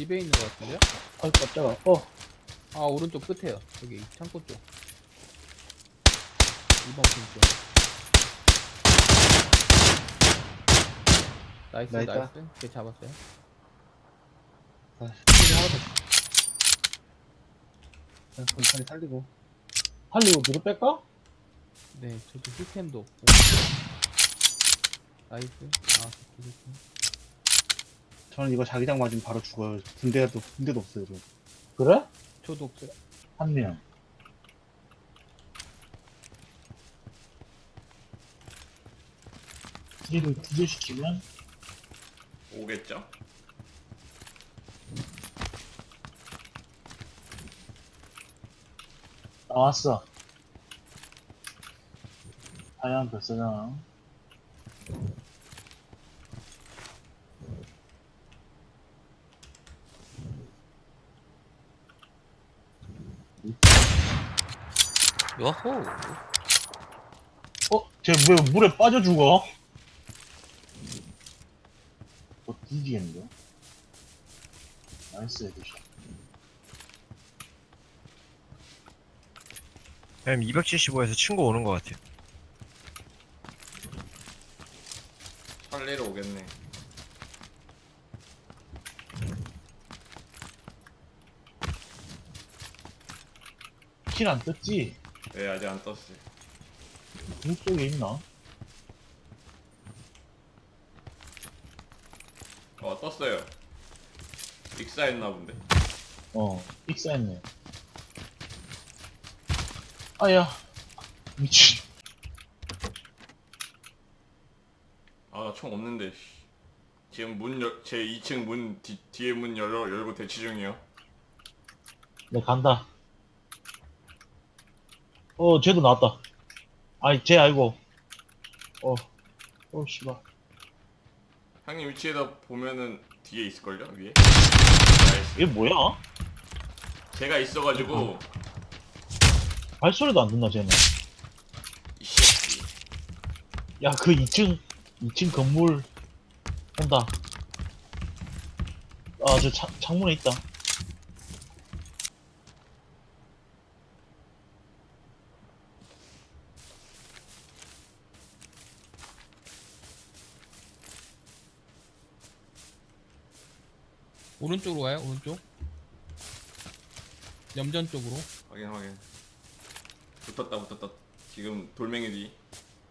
집에 있는 것 같은데요? 아이 깜짝아 어 아 오른쪽 끝에요. 여기 창고 쪽. 2번 핀 쪽. 나이스 나 있다. 나이스. 걔 잡았어요. 아, 살리고 하나 더 그냥 천천히 살리고 살리고 뒤로 뺄까? 네, 저도 힐템도 없고. 나이스. 아, 좋고, 좋고. 저는 이거 자기장 맞으면 바로 죽어요. 군대도 군대도 없어요. 저. 그래? 저도 없어요. 한 명. 뒤를 뒤질시키면 오겠죠? 나왔어 하얀 뱃사장 요호. 어? 쟤 왜 물에 빠져 죽어? 어 뒤지겠는데? 나이스 헤드샷 형 275에서 친구 오는 것 같아요. 살리러 오겠네. 킬 안 떴지? 왜 아직 안 떴어요? 물 속에 있나? 어 떴어요. 익사했나 본데. 어 익사했네 아야 미친 아 나 총 없는데. 씨. 지금 문 열, 제 2층 문 뒤, 뒤에 문 열어 열고 대치 중이요. 내 간다. 어, 쟤도 나왔다. 아이, 쟤 알고. 어, 어, 씨발. 형님 위치에다 보면은 뒤에 있을걸요 위에. 나이스. 얘 뭐야? 제가 있어가지고 발소리도 안 듣나, 쟤는. 이 새끼. 야, 그 2층, 2층 건물 온다. 아, 저 창, 창문에 있다. 오른쪽으로 가요, 오른쪽. 염전 쪽으로. 확인 확인. 붙었다 붙었다. 지금 돌멩이 뒤.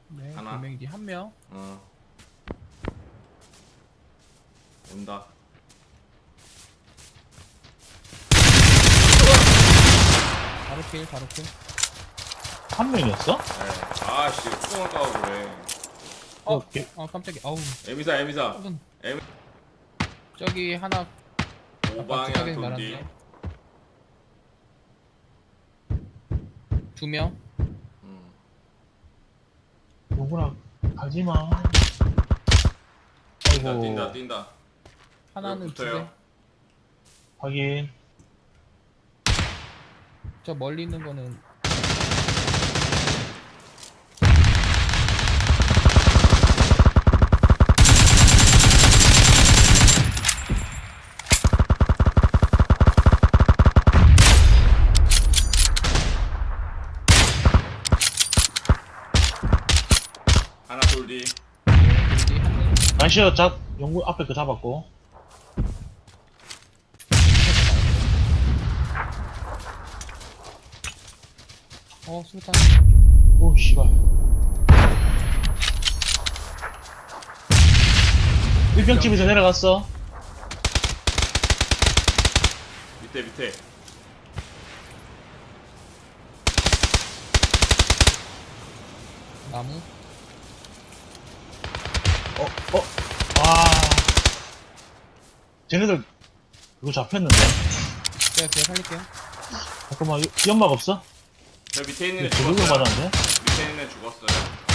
네, 하나. 분명히 한 명. 어. 온다. 바로 킬, 바로 킬. 한 명이었어? 네. 아씨 뚜껑을 까고 그래. 어, 어, 걔, 아, 깜짝이야. 아우, 에미사 에미사. 깜짝- 에미- 저기 하나 깜짝하게 돌 뒤. 말았네. 두 명. 음. 누구나 가지 마. 뛴다 아이고, 뛴다 뛴다. 하나는 두 붙어요. 대. 확인. 저 멀리 있는 거는 나이스, 잡, 연구 앞에 그 잡았고. 어, 술탄. 오, 씨발. 일병집에서 내려갔어. 밑에 밑에. 나무. 어, 어, 아. 쟤네들, 그거 잡혔는데? 제가 제가 살릴게요. 잠깐만, 연- 연막 없어? 저 밑에 있는 애 죽었어요. 밑에 있는 애 죽었어요.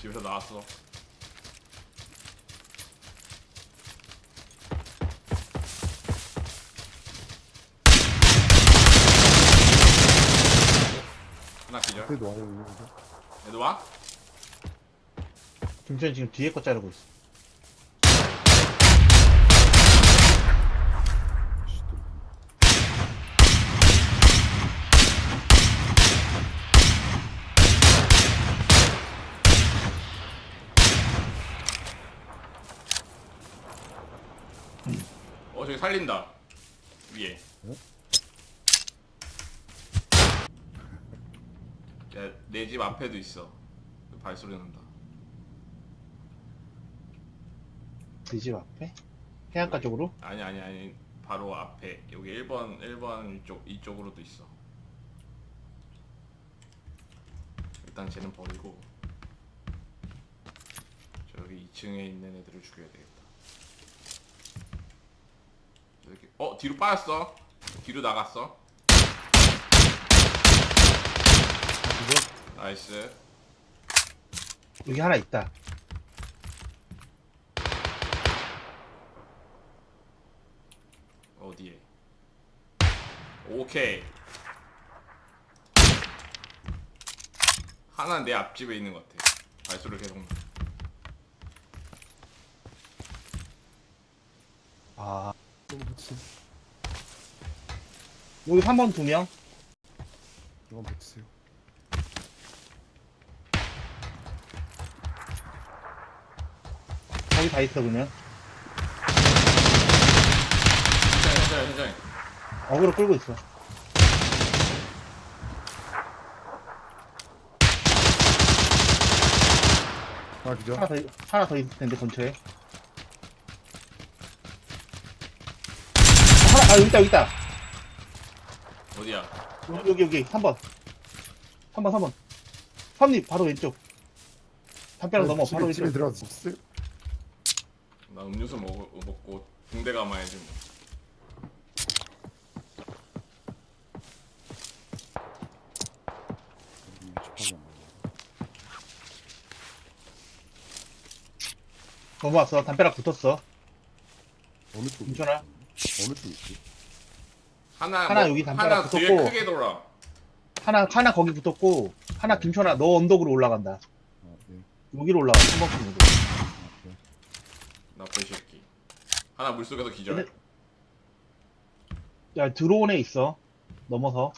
집에서 나왔어. 하나 기절. 그래도 와요 여기서 얘도 와? 김천이 지금 뒤에 거 자르고 있어. 살린다. 위에. 내 집 앞에도 있어. 발소리 난다. 그집 앞에? 해안가 쪽으로? 아니 아니 아니 바로 앞에 여기 1번 1번 이쪽 이쪽으로도 있어. 일단 쟤는 버리고 저기 2층에 있는 애들을 죽여야 되겠다. 이렇게 어 뒤로 빠졌어. 뒤로 나갔어. 나이스. 여기 하나 있다. 어디에? 오케이. 하나 내 앞집에 있는 것 같아. 발소리 계속 나. 아, 너무 붙이 여기 3번 두 명? 이건 붙이세요 거기 다 있어, 그냥. 현장에 현장에. 어그로 끌고 있어. 하나 기절 하나 더, 하나 더 있을 텐데, 근처에. 하나, 아, 여기 있다, 여기 있다. 어디야? 여기, 여기, 여기. 3번. 3번, 3번. 3님, 바로 왼쪽. 담벼락 넘어, 집에, 바로 집에 왼쪽. 들어가서 붙이세요 나 음료수 먹, 먹고 붕대 감아야지 뭐. 넘어왔어. 담벼락 붙었어. 어느 쪽 김천아. 어느 쪽 있지? 하나 하나 뭐- 여기 담벼락 하나 뒤에 붙었고. 크게 돌아. 하나, 하나 거기 붙었고, 하나 김천아, 너 언덕으로 올라간다. 아, 네. 여기로 올라가, 3번 핀으로. 아, 네. 나쁜 새끼. 하나 물속에서 기절. 근데- 야, 드론에 있어. 넘어서.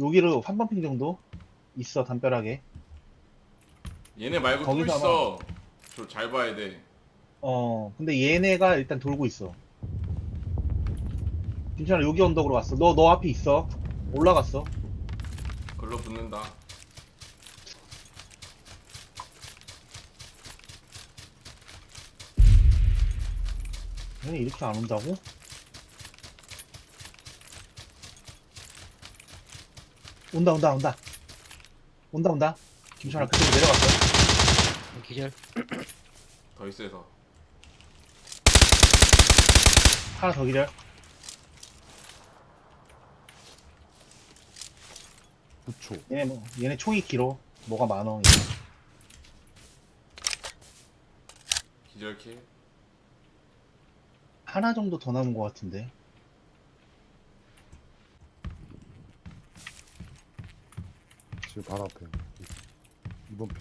여기로 3번 핀 정도? 있어, 담벼락에. 얘네 말고 또 거기서 있어. 저 잘 봐야 돼. 어, 근데 얘네가 일단 돌고 있어. 김천아, 여기 언덕으로 왔어. 너, 너 앞에 있어. 올라갔어. 글로 붙는다. 얘네 이렇게 안 온다고? 온다, 온다, 온다. 온다, 온다. 김천아, 그쪽으로 내려갔어. 기절. 더 있어서. 하나 더 기절. 9초 얘네 뭐, 얘네 총이 길어. 뭐가 많어. 기절킬. 하나 정도 더 남은 것 같은데. 지금 바로 앞에 이번 피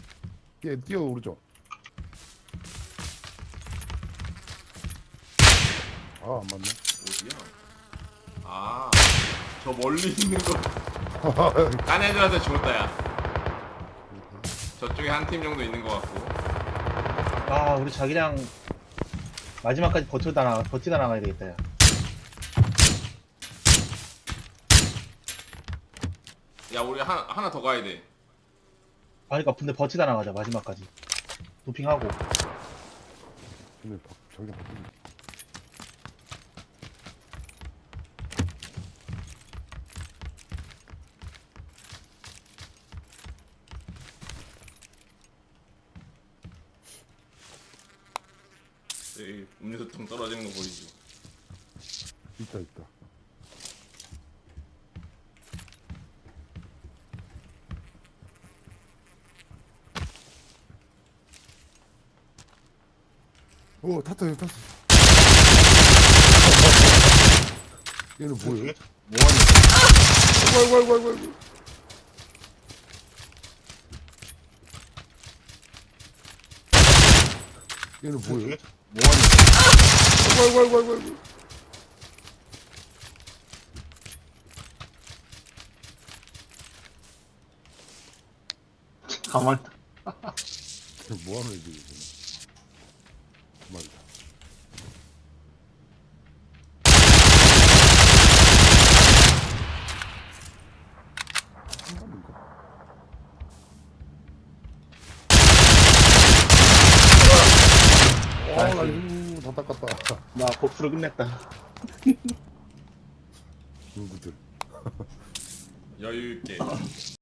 뛰어 뛰어 오르죠 아안 맞네 어디야? 아, 저 멀리 있는 거. 딴 애들한테 죽었다, 야. 저쪽에 한 팀 정도 있는 것 같고. 아, 우리 자기장 마지막까지 버티다 나가, 버티다 나가야 되겠다, 야. 야, 우리 하나, 하나 더 가야 돼. 아, 그니까, 근데 버티다 나가자, 마지막까지. 도핑하고. 근데 바, 저기 바뀌네 저기 음료수통 떨어지는 거 보이지? 있다 있다 오 탔다 탔어 얘는 뭐예요? 뭐하니? 아이고 아이고 얘는 뭐예요? 뭐하는 아이고 아이고 아이고 아이고 가만 뭐하는 애지? 이거 말이다 한번인가? 아, 아이고, 다 닦았다. 나 복수를 끝냈다 친구들. 여유 있게.